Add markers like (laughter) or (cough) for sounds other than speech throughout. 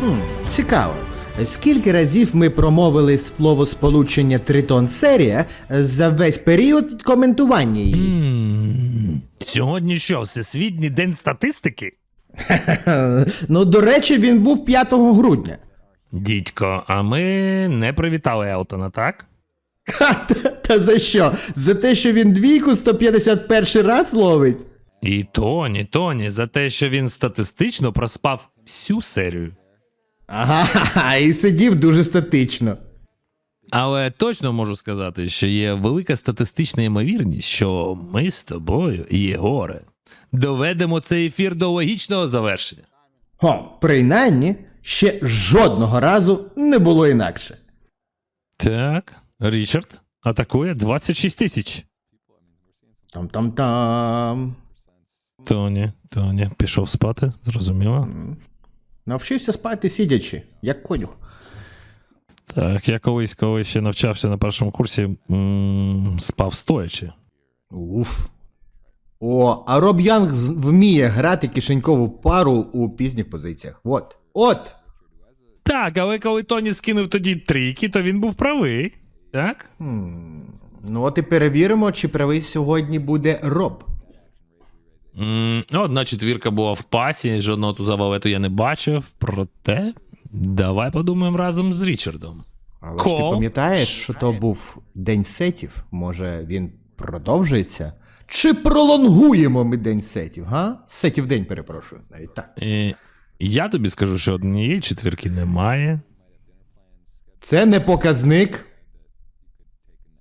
Хм, цікаво. Скільки разів ми промовили словосполучення Тритон серія за весь період коментування її? М, Сьогодні що, всесвітній день статистики? (laughs) Ну, до речі, він був 5 грудня. Дідько, а ми не привітали Елтона, так? Ха, та, та за що? За те, що він двійку 151 раз ловить? І Тоні, Тоні, за те, що він статистично проспав всю серію. Ага, (laughs) і сидів дуже статично. Але точно можу сказати, що є велика статистична ймовірність, що ми з тобою, Єгоре, доведемо цей ефір до логічного завершення. О, принаймні, ще жодного разу не було інакше. Так, Річард атакує 26 тисяч. Там-там-там. Тоні, Тоні, пішов спати, зрозуміло. Навчився спати сидячи, як конюх. Так, я колись, коли ще навчався на першому курсі, м, спав стоячи. Уф. О, а Роб Янг вміє грати кишенькову пару у пізніх позиціях. От. От. Так, але коли Тоні скинув тоді трійки, то він був правий. Так? Хм. Ну от і перевіримо, чи правий сьогодні буде Роб. Ну, Одна четвірка була в пасі, жодного туза валету я не бачив. Проте, давай подумаємо разом з Річардом. Але ж ти пам'ятаєш, що то був день сетів? Може, він продовжується? Чи пролонгуємо ми день сетів, га? Сетів день, перепрошую. Навіть так. І я тобі скажу, що однієї четвірки немає. Це не показник.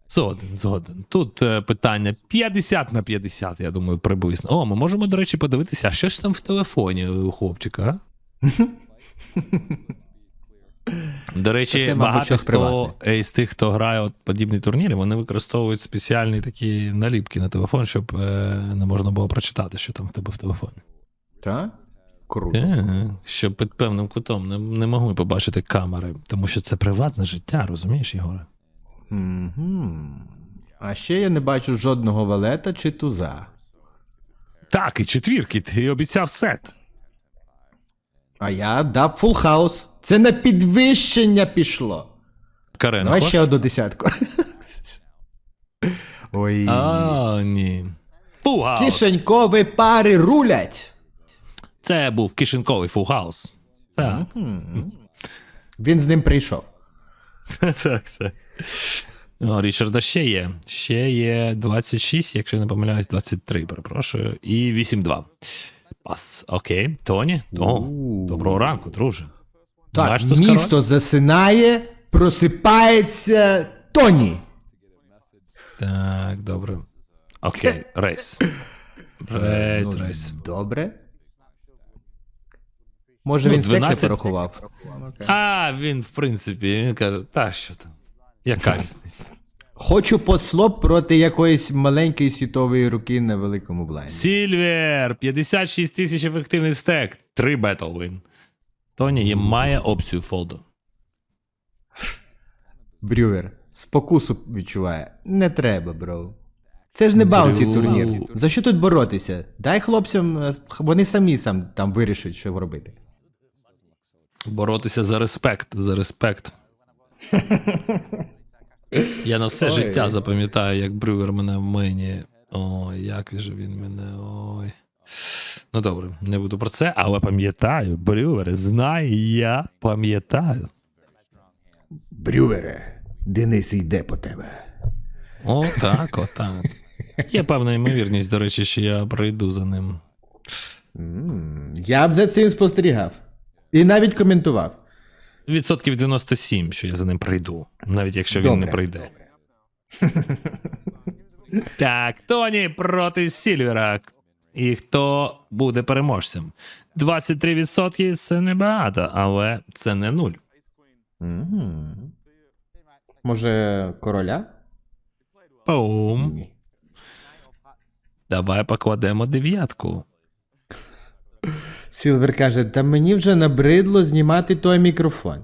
Згоден, згоден. Тут е, питання 50 на 50, я думаю, приблизно. О, ми можемо, до речі, подивитися, а що ж там в телефоні у хлопчика, а? (laughs) До речі, Це, мабуть, багато хто приватне. із тих, хто грає от подібні турніри, вони використовують спеціальні такі наліпки на телефон, щоб е, не можна було прочитати, що там в тебе в телефоні. Так? Круто. Е, щоб під певним кутом не, не могли побачити камери, тому що це приватне життя, розумієш, Ігоре? Мгм. А ще я не бачу жодного валета чи туза. Так, і четвірки, ти обіцяв сет. А я дав фул хаус. Це на підвищення пішло. Карен, Давай ще одну десятку. Ой. А, ні. Фугаус. Кишенькові пари рулять. Це був кишеньковий фугаус. Так. Він з ним прийшов. (laughs) так, так. О, Річарда ще є. Ще є 26, якщо я не помиляюсь, 23, перепрошую. І 8-2. Пас. Окей. Тоні? О, доброго ранку, друже. Так, Знаєш, що місто засинає, просипається Тоні. Так, добре. (laughs) Окей, рейс. Рейс, Ну, рейс. Добре. Може, Ну, він стек не порахував. А, він, в принципі, він каже, та що там? Яка різниця? Хочу постфлоп проти якоїсь маленької світової руки на великому блайнді. Сільвер, 56 тисяч ефективний стек, 3 Battle Win. Тоні є має опцію фолду. Брювер, спокусу відчуває. Не треба, бро. Це ж не баунті турнір. За що тут боротися? Дай хлопцям, е, вони самі сам там вирішать, що робити. Боротися за респект, за респект. Я на все Ой. життя запам'ятаю, як Брювер мене в мені. Ой, як же він мене. Ой. Ну добре, не буду про це, але пам'ятаю, Брювер, знай, я пам'ятаю. Брювере, Денис йде по тебе. О, так, отак. Є певна ймовірність, до речі, що я прийду за ним. Я б за цим спостерігав. І навіть коментував. Відсотків 97, що я за ним прийду, навіть якщо він не Добре. прийде. так, Тоні проти Сільвера. І хто буде переможцем? 23% це небагато, але це не нуль. Мгм. Може, короля? Ні. Давай покладемо дев'ятку. Сілвер каже: та мені вже набридло знімати той мікрофон.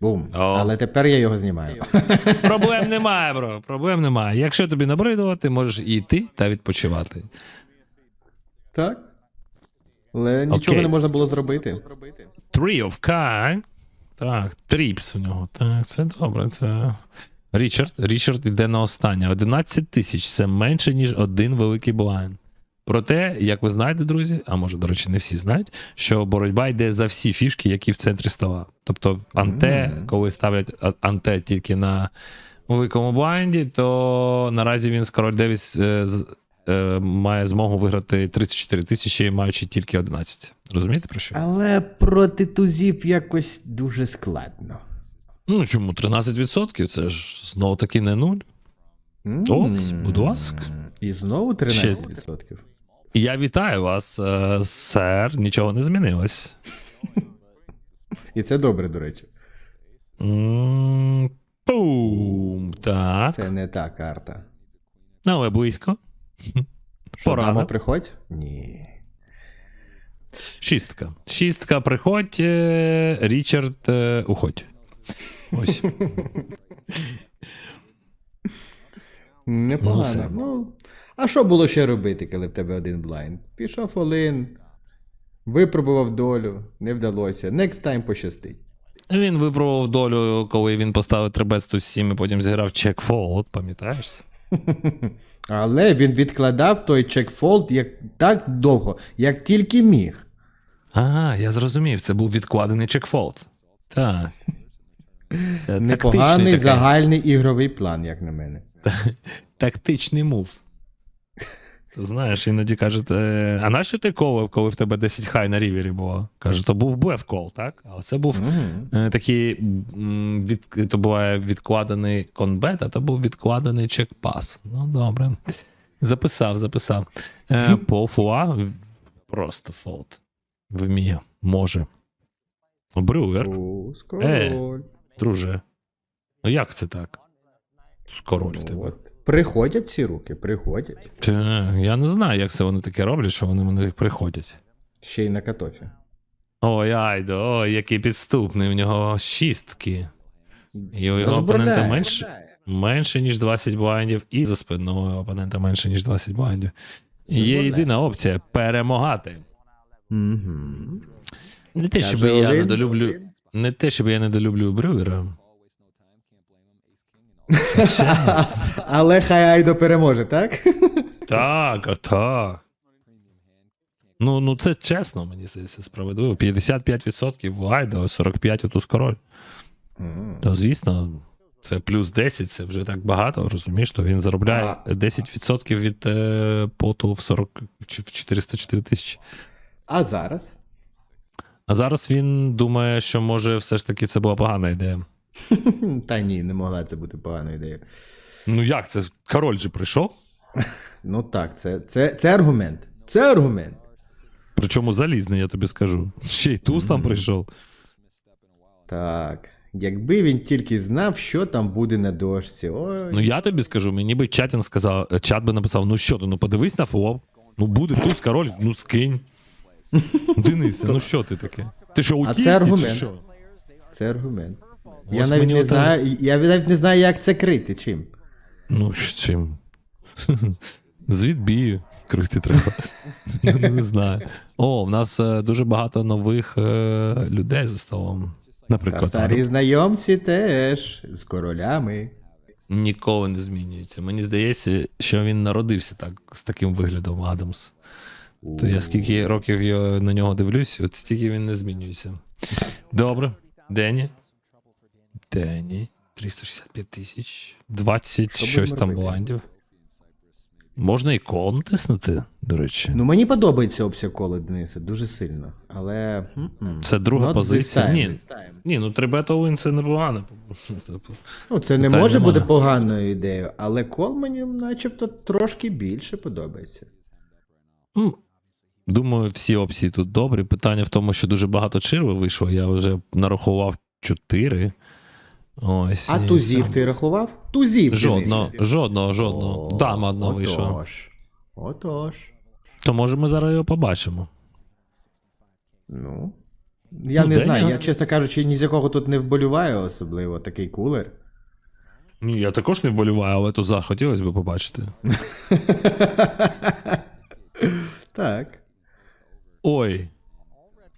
Бум. О. Але тепер я його знімаю. (laughs) Проблем немає, бро. Проблем немає. Якщо тобі набридувати, можеш і йти та відпочивати. Так? Але нічого Окей. не можна було зробити. Three of Kai. Так, тріпс у нього. Так, це добре. Це. Річард. Річард йде на останнє. 11 тисяч це менше, ніж один великий блайн. Проте, як ви знаєте, друзі, а може, до речі, не всі знають, що боротьба йде за всі фішки, які в центрі стола. Тобто, анте, коли ставлять анте тільки на великому блайнді, то наразі він з король Девіс е, е, має змогу виграти 34 тисячі, маючи тільки 11. Розумієте про що? Але проти тузів якось дуже складно. Ну чому 13%? Це ж знов таки не нуль. Ось, будь ласка. І знову 13%. І Я вітаю вас, е, сер. Нічого не змінилось. І це добре, до речі. Пум. Так. Це не та карта. Ну, але близько. Порано. приходь? Ні. Шістка. Шістка, приходь, е, Річард, е, уходь. Ось. (laughs) Непогано. Ну, а що було ще робити, коли в тебе один блайнд? Пішов Олин, випробував долю, не вдалося. Next time пощастить. Він випробував долю, коли він поставив трибет 7 і потім зіграв чек фолд, пам'ятаєш? (laughs) Але він відкладав той чекфолд як так довго, як тільки міг. Ага, я зрозумів, це був відкладений чекфолд. Так. (laughs) Непоганий такий- загальний ігровий план, як на мене. (laughs) тактичний мув. Знаєш, іноді кажуть, е, а нащо ти колив, коли в тебе 10 хай на рівері було? Каже, то був блеф кол, так? А це був е, такий, від, то буває відкладений конбет, а то був відкладений чекпас. Ну, добре. Записав, записав. Е, по фуа просто фолд. Вміє, може. Брюер, Е. друже. Ну як це так? Скоро в тебе. Приходять ці руки, приходять. Я не знаю, як це вони таке роблять, що вони мене приходять. Ще й на катофі. Ой, Айдо, ой, який підступний, у нього шістки. І у його опонента менше, менше, ніж 20 блайндів, і за спиною опонента менше, ніж 20 блайндів. Є єдина опція перемагати. Не те, щоб я недолюблю. Не те, щоб я недолюблю Брювера. (laughs) Але хай Айдо переможе, так? Так, а так. Ну, ну це чесно, мені здається, справедливо. 55% в Айдо, 45% у туз король. М. То звісно, це плюс 10, це вже так багато, розумієш, то він заробляє 10% від е, поту в 40 чи в 404 тисячі. А зараз? А зараз він думає, що може все ж таки це була погана ідея. (laughs) Та ні, не могла це бути поганою ідеєю. Ну як це? Король же прийшов? (laughs) Ну так, це, це, це аргумент. Це аргумент. Причому залізний, я тобі скажу. Ще й туз там прийшов. Так. Якби він тільки знав, що там буде на дошці. Ой. Ну я тобі скажу, мені би чатін сказав, е, чат би написав: ну що ти, ну подивись на флоп. Ну буде туз король, ну скинь. (laughs) Денисе, ну що ти таке? Ти що, у чи що? Це аргумент. Ось Я навіть мені не ото- знаю, я навіть не знаю, як це крити чим. Ну, з чим? (laughs) З відбію крити треба. (laughs) Ну, Не знаю. О, в нас е, дуже багато нових е, людей за столом. Та Наприклад, старі знайомці теж з королями. ніколи не змінюється. Мені здається, що він народився так з таким виглядом Адамс. То я скільки років я на нього дивлюсь, от стільки він не змінюється. Добре. Дені. Дені. 365 тисяч. 20 Що щось там блайндів. Можна і кол натиснути, до речі. Ну мені подобається опція кола Дениса дуже сильно. Але. м-м. Це друга Not this позиція. time. Ні, ні, ну трибета Уін це непогано. (laughs) Тобто, Ну, це не Питань може немає. бути поганою ідеєю, але кол мені начебто трошки більше подобається. Думаю, всі опції тут добрі. Питання в тому, що дуже багато черви вийшло. Я вже нарахував 4. Ось. А тузів ти рахував? Тузів. Жодного, жодного, жодного. О, Дама одна вийшла. Отож. Отож. То може ми зараз його побачимо. Ну. Я Ну, не знаю, я, чесно кажучи, ні з якого тут не вболіваю, особливо такий кулер. Ні, я також не вболіваю, але туза хотілося б побачити. (laughs) Так. Ой.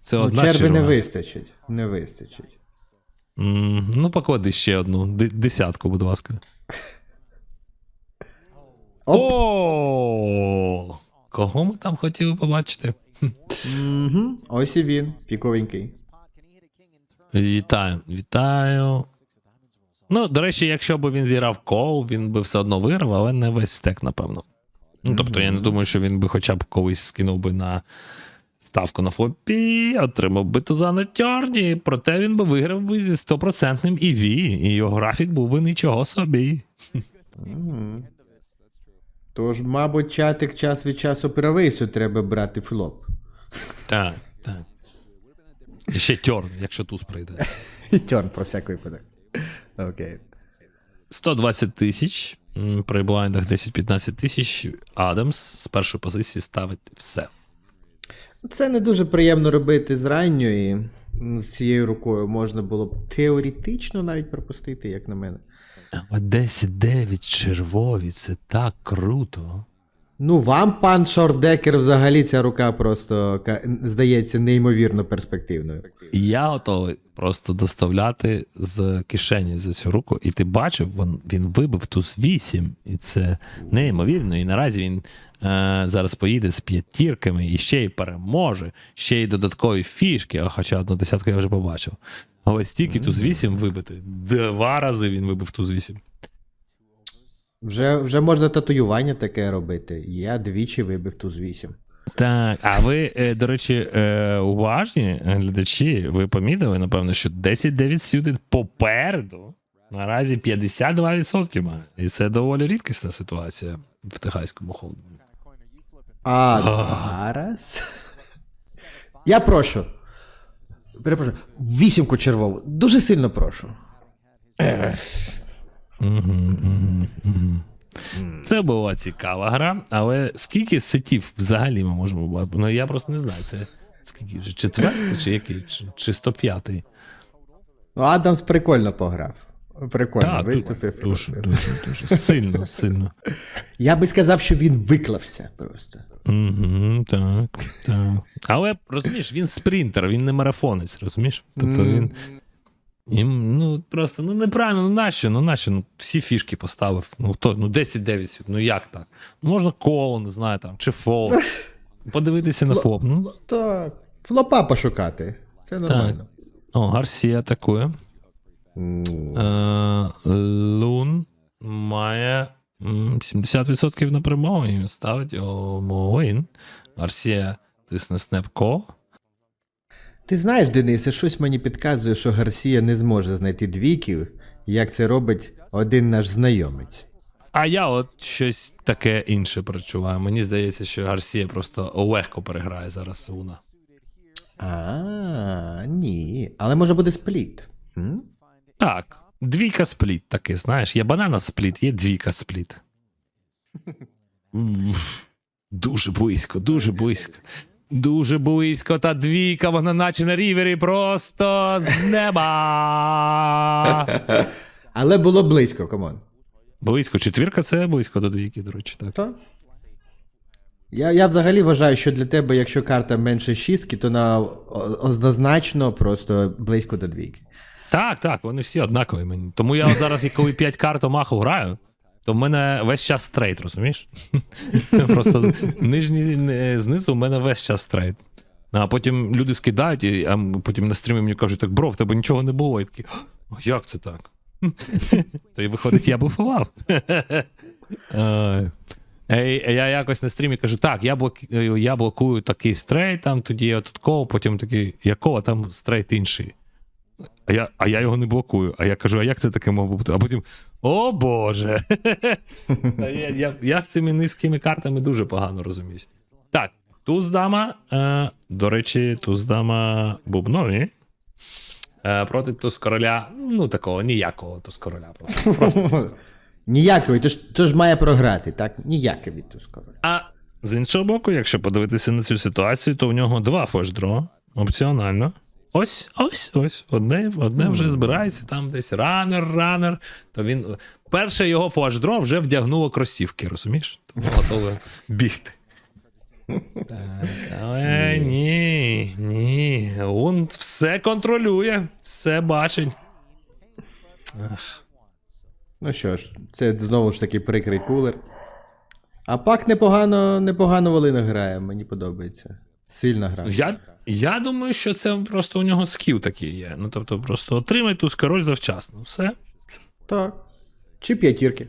Це Ну, одна черви не вистачить. Не вистачить. М, Ну, поклади ще одну. Д- десятку, будь ласка. Оп. О! Кого ми там хотіли побачити? Угу. Ось і він, піковенький. Вітаю, вітаю. Ну, до речі, якщо б він зіграв кол, він би все одно виграв, але не весь стек, напевно. Ну, тобто, я не думаю, що він би хоча б колись скинув би на ставку на флопі, отримав би туза на тьорні, проте він би виграв би зі стопроцентним EV, і його графік був би нічого собі. Тож, мабуть, чатик час від часу правису треба брати флоп. Так, так. І ще тьорн, якщо туз прийде. І тьорн про всяк випадок. Окей. 120 тисяч. При блайндах 10-15 тисяч. Адамс з першої позиції ставить все. Це не дуже приємно робити з ранньої. З цією рукою можна було б теоретично навіть пропустити, як на мене. А 10-9 червові, це так круто. Ну, вам, пан Шордекер, взагалі ця рука просто здається неймовірно перспективною. І я готовий просто доставляти з кишені за цю руку. І ти бачив, він, він вибив туз 8, і це неймовірно. І наразі він е, зараз поїде з п'ятірками і ще й переможе, ще й додаткові фішки, а хоча одну десятку я вже побачив. Але стільки туз 8 вибити. Два рази він вибив туз 8. Вже, вже можна татуювання таке робити. Я двічі вибив туз 8. Так, а ви, е, до речі, е, уважні е, глядачі, ви помітили, напевно, що 10-9 сюди попереду наразі 52% має. І це доволі рідкісна ситуація в техаському холдингу. А зараз. Я прошу. Перепрошую. Вісімку червову. Дуже сильно прошу. Це була цікава гра, але скільки сетів взагалі ми можемо? Ну я просто не знаю. Це скільки вже четвертий чи який? Чи, чи 105-й? Ну, Адамс прикольно пограв. Прикольно, Так, виступив. дуже, дуже, дуже сильно, сильно. Я би сказав, що він виклався просто. Угу, так, так. Але розумієш, він спринтер, він не марафонець, розумієш? Тобто він. Їм, ну просто ну неправильно, ну нащо? Ну нащо? Ну всі фішки поставив. Ну то ну 10-9, ну як так? Ну, можна коло, не знаю там, чи фол. (laughs) Подивитися на флоп. Ну, То флопа пошукати. Це нормально. о, Гарсія атакує. Е, Лун має 70% на перемогу і ставить Моуін. Гарсія тисне снеп-ко. Ти знаєш, Денисе, щось мені підказує, що Гарсія не зможе знайти двійків, як це робить один наш знайомець. А я от щось таке інше прочуваю. Мені здається, що Гарсія просто легко переграє зараз Луна. А, ні. Але може буде спліт. М? Так, двійка спліт таки, знаєш, є банана спліт, є двійка спліт. Уф, (laughs) Дуже близько, дуже близько. Дуже близько, та двійка, вона наче на рівері просто з неба. (laughs) Але було близько, камон. Близько, четвірка це близько до двійки, до речі, так. То? Я, я взагалі вважаю, що для тебе, якщо карта менше шістки, то на о- однозначно просто близько до двійки. Так, так, вони всі однакові мені. Тому я от зараз, коли 5 карт маху граю, то в мене весь час стрейт, розумієш? (laughs) Просто нижній знизу в мене весь час стрейт. А потім люди скидають, і а потім на стрімі мені кажуть, так, бро, в тебе нічого не було. І такі, як це так? (laughs) То і виходить, я буфував. Ай. (laughs) Я якось на стрімі кажу, так, я, блок... я блокую такий стрейт, там тоді я тут кол, потім такий, якого там стрейт інший. А я, а я його не блокую. А я кажу, а як це таке мав бути? А потім. О Боже! (laughs) Я, я, я з цими низькими картами дуже погано розуміюсь. Так, туз дама. Е, до речі, туз дама бубнові. Е, проти туз короля. Ну, такого ніякого туз короля. Просто. (laughs) просто туз то ж, то ж має програти, так? Ніяке від ту скоро. А з іншого боку, якщо подивитися на цю ситуацію, то в нього два фошдро опціонально. Ось, ось, ось. Одне, одне вже збирається, там десь ранер, ранер. То він. Перше його фошдро вже вдягнуло кросівки, розумієш? Тому готове бігти. Так, але ні, ні. Він все контролює, все бачить. Ах, Ну що ж, це знову ж таки прикрий кулер. А пак непогано, непогано Волина грає, мені подобається. Сильна гра. Я, я думаю, що це просто у нього скіл такий є. Ну, тобто, просто отримай ту король завчасно. Все. Так. Чи п'ятірки.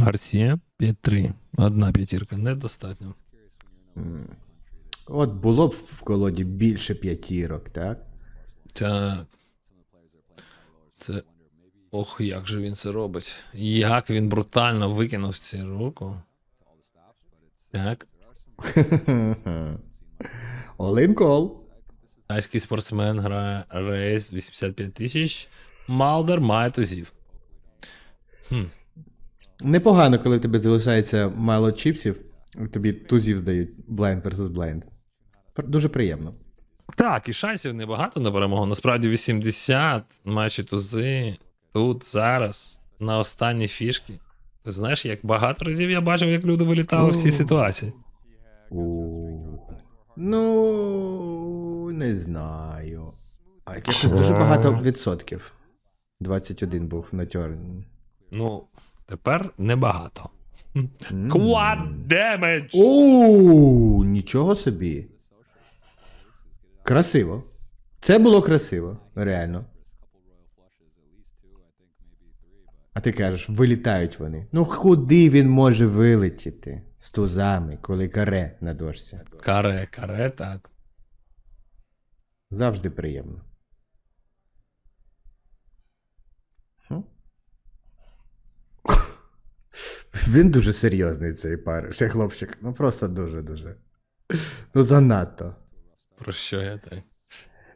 Гарсія 5-3. Одна п'ятірка, недостатньо. От було б в колоді більше п'ятірок, так? Так. Це. Ох, як же він це робить. Як він брутально викинув цю руку. Так. (laughs) Олин кол. Тайський спортсмен грає рейс 85 тисяч. Малдер має тузів. Хм. Непогано, коли в тебе залишається мало чіпсів, тобі тузів здають blind versus blind. Дуже приємно. Так, і шансів небагато на перемогу. Насправді 80 матчі тузи. Тут зараз на останні фішки. Ти знаєш, як багато разів я бачив, як люди вилітали в цій ситуації. Ну, не знаю. А якось дуже багато відсотків. 21 був на тьорн. Ну, тепер небагато. Quad damage! Оу, нічого собі. Красиво. Це було красиво, реально. А ти кажеш, вилітають вони. Ну куди він може вилетіти з тузами, коли каре на дошці? Каре, каре, так. Завжди приємно. Він дуже серйозний цей пар, цей хлопчик. Ну просто дуже-дуже. Ну занадто. Про що я так?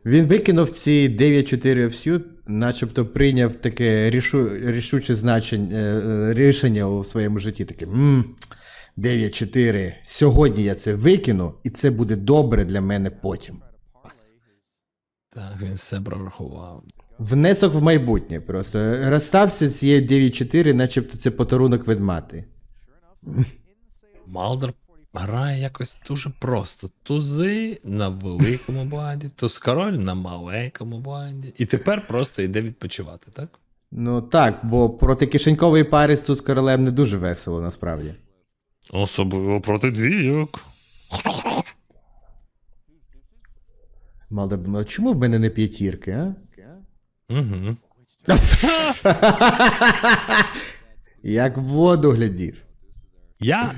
Він викинув ці 9-4 всю, начебто прийняв таке рішу, рішуче значення, е, е, рішення у своєму житті. Таке мм, 9-4. Сьогодні я це викину, і це буде добре для мене потім. Так, він все прорахував. Внесок в майбутнє просто. Розстався з цією 9-4, начебто це подарунок від мати. Малдер грає якось дуже просто. Тузи на великому (laughs) банді, туз король на маленькому банді. І тепер просто йде відпочивати, так? Ну так, бо проти кишенькової пари з тут з королем не дуже весело насправді. Особливо проти двійок. Малдер, а чому в мене не п'ятірки, а? Угу. (laughs) Як в воду глядів. Я,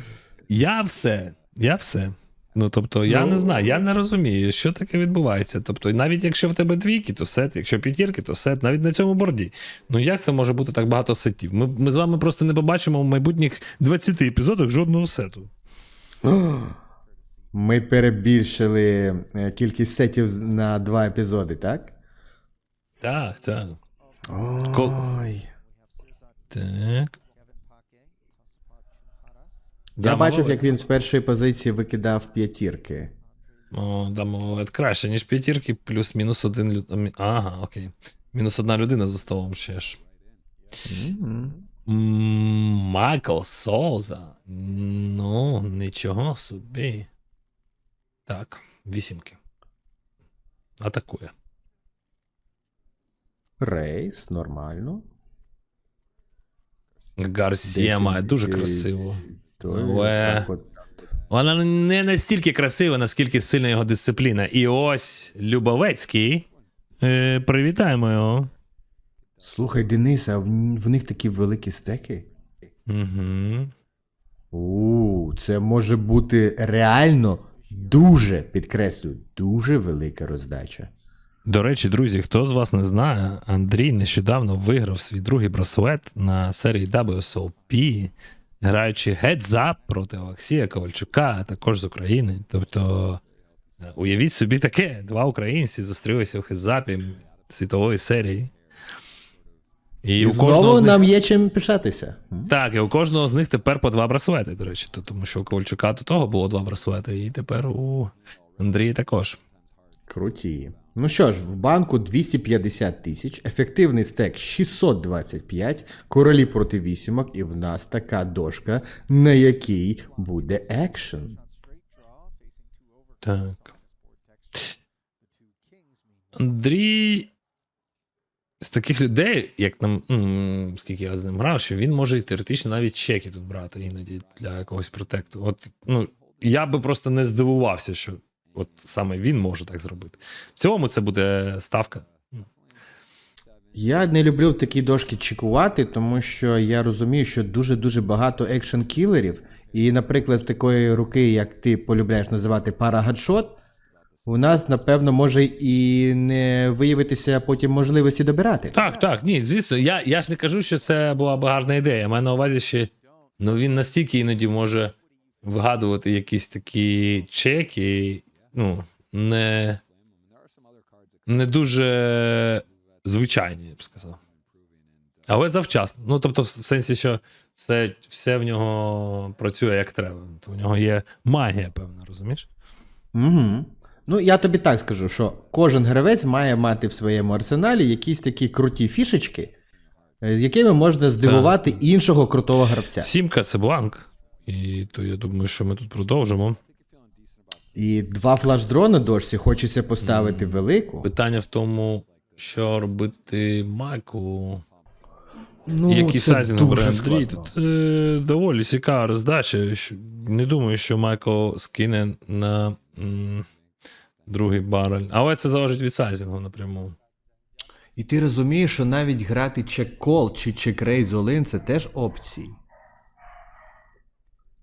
я все. Я все. Ну, тобто, я Ну. не знаю, я не розумію, що таке відбувається. Тобто, навіть якщо в тебе двійки, то сет, якщо п'ятірки, то сет, навіть на цьому борді. Ну як це може бути так багато сетів? Ми, ми з вами просто не побачимо в майбутніх 20 епізодах жодного сету. (gasps) Ми перебільшили е, кількість сетів на два епізоди, так? Так, так. Ой. Так. Я бачив, як він з першої позиції викидав п'ятірки. О, дамо вивод краще, ніж п'ятірки, плюс мінус один люд... Ага, окей. Мінус одна людина за столом ще ж. Майкл Соуза. Ну, нічого собі. Так, вісімки. Атакує. Рейс, нормально. Гарсія має дуже красиво. То Але-. Вона не настільки красива, наскільки сильна його дисципліна. І ось Любовецький. Е, привітаємо його. Слухай, Денис, а в, в них такі великі стеки? Угу. У, це може бути реально дуже, підкреслю, дуже велика роздача. До речі, друзі, хто з вас не знає, Андрій нещодавно виграв свій другий браслет на серії WSOP, граючи Heads Up проти Олексія Ковальчука, а також з України. Тобто, е, уявіть собі таке: два українці зустрілися в хедзапі світової серії. І, І, у знову кожного з них... нам є чим пишатися. Так, і у кожного з них тепер по два браслети, до речі, тому що у Ковальчука до того було два браслети, і тепер у Андрії також. Круті. Ну що ж, в банку 250 тисяч, ефективний стек 625, королі проти вісімок, і в нас така дошка, на якій буде екшен. Так. Андрій. З таких людей, як нам, скільки я з ним грав, що він може і теоретично навіть чеки тут брати іноді для якогось протекту. От, ну, я би просто не здивувався, що от саме він може так зробити. В цілому це буде ставка. Я не люблю такі дошки чекувати, тому що я розумію, що дуже-дуже багато екшн кілерів. І, наприклад, з такої руки, як ти полюбляєш називати парагадшот, у нас, напевно, може і не виявитися потім можливості добирати. Так, так, ні, звісно. Я, я ж не кажу, що це була б гарна ідея. Я маю на увазі, що ну, він настільки іноді може вигадувати якісь такі чеки, ну, не, не дуже звичайні, я б сказав. Але завчасно. Ну, тобто, в сенсі, що все, все в нього працює як треба. То в нього є магія, певна, розумієш? Угу. Ну, я тобі так скажу, що кожен гравець має мати в своєму арсеналі якісь такі круті фішечки, е, з якими можна здивувати іншого крутого гравця. Сімка це бланк. І то я думаю, що ми тут продовжимо. І два флаш-дро на дошці хочеться поставити велику. Питання в тому, що робити Майку. Ну, Який це сайзинг Андрій. Тут е, доволі цікава роздача. Не думаю, що Майкл скине на м, другий барель. Але це залежить від сайзингу напряму. І ти розумієш, що навіть грати чек-кол чи чек-рейз олин це теж опції.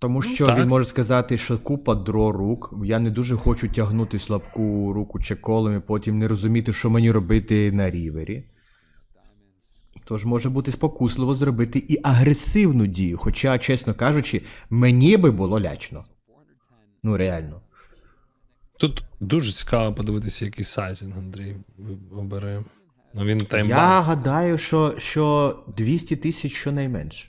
Тому що Ну, так. він може сказати, що купа дро рук. Я не дуже хочу тягнути слабку руку чек-колом і потім не розуміти, що мені робити на рівері. Тож може бути спокусливо зробити і агресивну дію. Хоча, чесно кажучи, мені би було лячно. Ну, реально. Тут дуже цікаво подивитися, який сайзинг Андрій обере. Ну він таймбан. Я гадаю, що, що 200 тисяч щонайменше.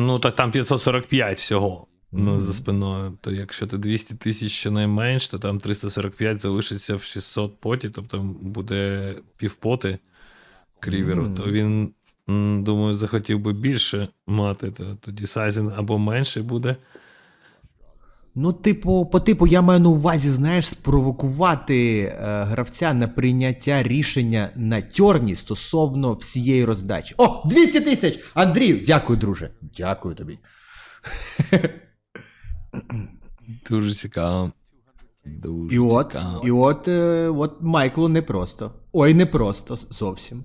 Ну, так там 545 всього. Ну, за спиною. То якщо ти 200 тисяч щонайменш, то там 345 залишиться в 600 поті, тобто буде півпоти кріверу, Мгм. то він, думаю, захотів би більше мати, то тоді сайзинг або менший буде. Ну, типу, по типу, я маю на увазі, знаєш, спровокувати е, гравця на прийняття рішення на тьорні стосовно всієї роздачі. О, 200 тисяч! Андрію, дякую, друже. Дякую тобі. (laughs) Дуже цікаво. Дуже І от, цікаво. і от, е, от Майклу непросто. Ой, непросто зовсім.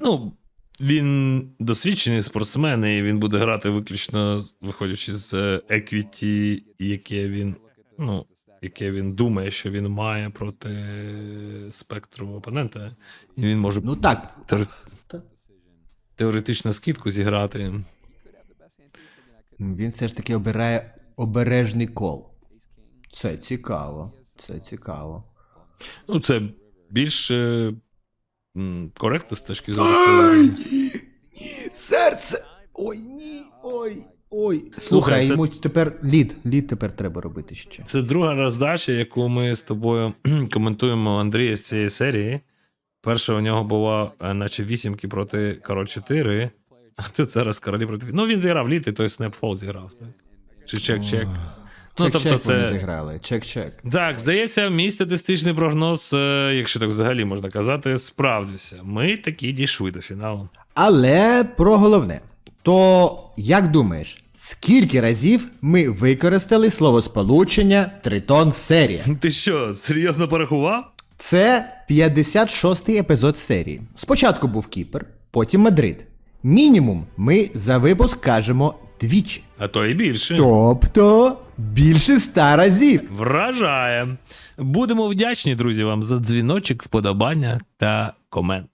Ну, він досвідчений спортсмен, і він буде грати виключно виходячи з еквіті, яке він, ну, яке він думає, що він має проти спектру опонента. І він може Ну так. Та- теоретично скидку зіграти. Він все ж таки обирає обережний кол. Це цікаво. Це цікаво. Ну, це більш е, м, коректно з точки зору. теорії. Серце! Ой, ні, ой, ой. Слухай, це- йому тепер лід. Лід тепер треба робити ще. Це друга роздача, яку ми з тобою (clears throat) коментуємо Андрія з цієї серії. Перша у нього була, е, наче вісімки проти король 4, а тут зараз королі проти. Ну, він зіграв літ, і той снепфол зіграв, так? Чи чек-чек. Ну, тобто, вони це. зіграли. Чек-чек. Так, здається, мій статистичний прогноз, е, якщо так взагалі можна казати, справдився. Ми таки дійшли до фіналу. Але про головне. То як думаєш, скільки разів ми використали словосполучення Тритон серія? (laughs) Ти що, серйозно порахував? Це 56-й епізод серії. Спочатку був Кіпр, потім Мадрид. Мінімум ми за випуск кажемо двічі. А то і більше. Тобто більше ста разів. Вражає. Будемо вдячні, друзі, вам за дзвіночок, вподобання та комент.